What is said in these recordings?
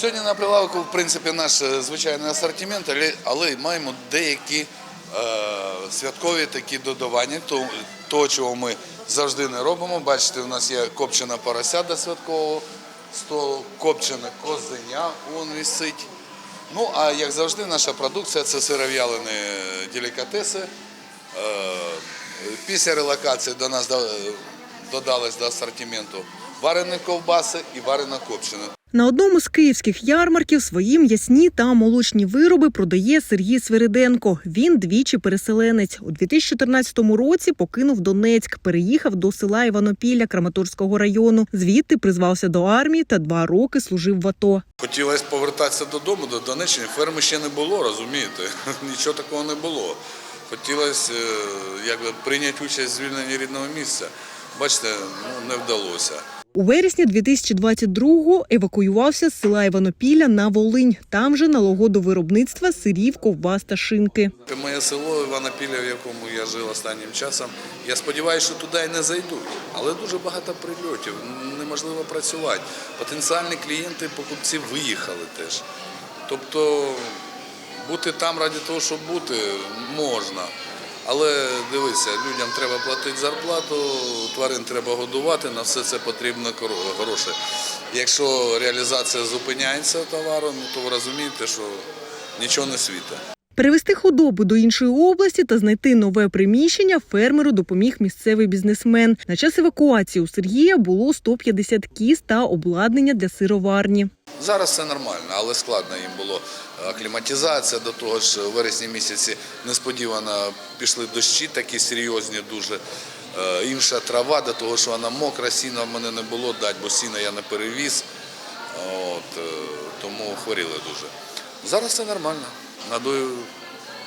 Сьогодні на прилавку, в принципі, наш е, звичайний асортимент, але, маємо деякі е, святкові такі додавання, то, того, чого ми завжди не робимо. Бачите, у нас є копчена порося до святкового столу, копчене козеня, он висить. Ну, а як завжди, наша продукція це сиров'ялені делікатеси. Е, Після релокації до нас до- додались до асортименту варені ковбаси і варена копчена. На одному з київських ярмарків свої м'ясні та молочні вироби продає Сергій Свириденко. Він двічі переселенець. У 2014 році покинув Донецьк, переїхав до села Іванопілля Краматорського району. Звідти призвався до армії та два роки служив в АТО. Хотілося повертатися додому, до Донеччини. Ферми ще не було, розумієте? Нічого такого не було. Хотілося е, якби, прийняти участь в звільненні рідного місця. Бачите, ну, не вдалося. У вересні 2022-го евакуювався з села Іванопілля на Волинь. Там же налагодив до виробництва сирів, ковбас та шинки. Моє село Іванопілля, в якому я жив останнім часом, я сподіваюся, що туди і не зайдуть. Але дуже багато прильотів, неможливо працювати. Потенціальні клієнти, покупці виїхали теж. Тобто бути там ради того, щоб бути, можна. Але дивися, людям треба платити зарплату, тварин треба годувати, на все це потрібно гроші. Якщо реалізація зупиняється товару, ну, то ви розумієте, що нічого не світить. Перевести худобу до іншої області та знайти нове приміщення фермеру допоміг місцевий бізнесмен. На час евакуації у Сергія було 150 кіз та обладнання для сироварні. Зараз все нормально, але складно їм було акліматизація. До того ж, у вересні місяці несподівано пішли дощі, такі серйозні дуже. Е, Інша трава, до того, що вона мокра, сіна в мене не було дати, бо сіна я не перевіз. От, е, тому хворіли дуже. Зараз все нормально. Надою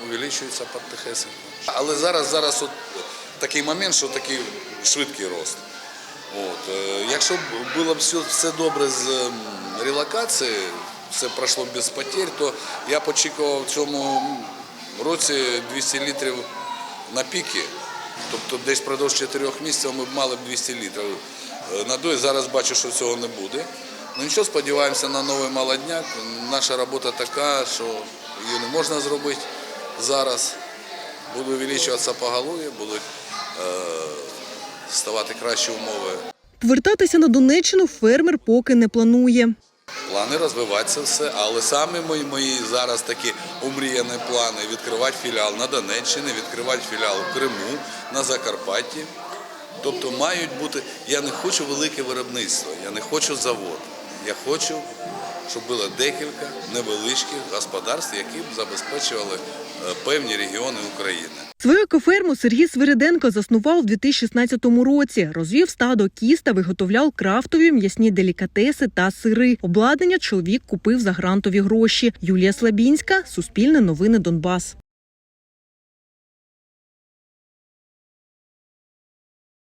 увеличується потихесенько. Але зараз, зараз от такий момент, що такий швидкий рост. От, е, якщо було б все, все добре з релокацією, все пройшло без потерь, то я очікував в цьому році 200 літрів на піки. Тобто десь впродовж 4 місяців ми б мали б 200 літрів е, надої. Зараз бачу, що цього не буде. Ну нічого, сподіваємося на новий молодняк. Наша робота така, що її не можна зробити зараз. Буде увеличуватися поголов'я, будуть е, ставати кращі умови. Повертатися на Донеччину фермер поки не планує. Плани розвиватися все, але саме мої, мої зараз такі умріяні плани відкривати філіал на Донеччині, відкривати філіал в Криму, на Закарпатті. Тобто мають бути. Я не хочу велике виробництво, я не хочу завод. Я хочу, щоб було декілька невеличких господарств, які б забезпечували е, певні регіони України. Свою екоферму Сергій Свириденко заснував у 2016 році. Розвів стадо кіз та виготовляв крафтові м'ясні делікатеси та сири. Обладнання чоловік купив за грантові гроші. Юлія Слабінська, Суспільне новини Донбас.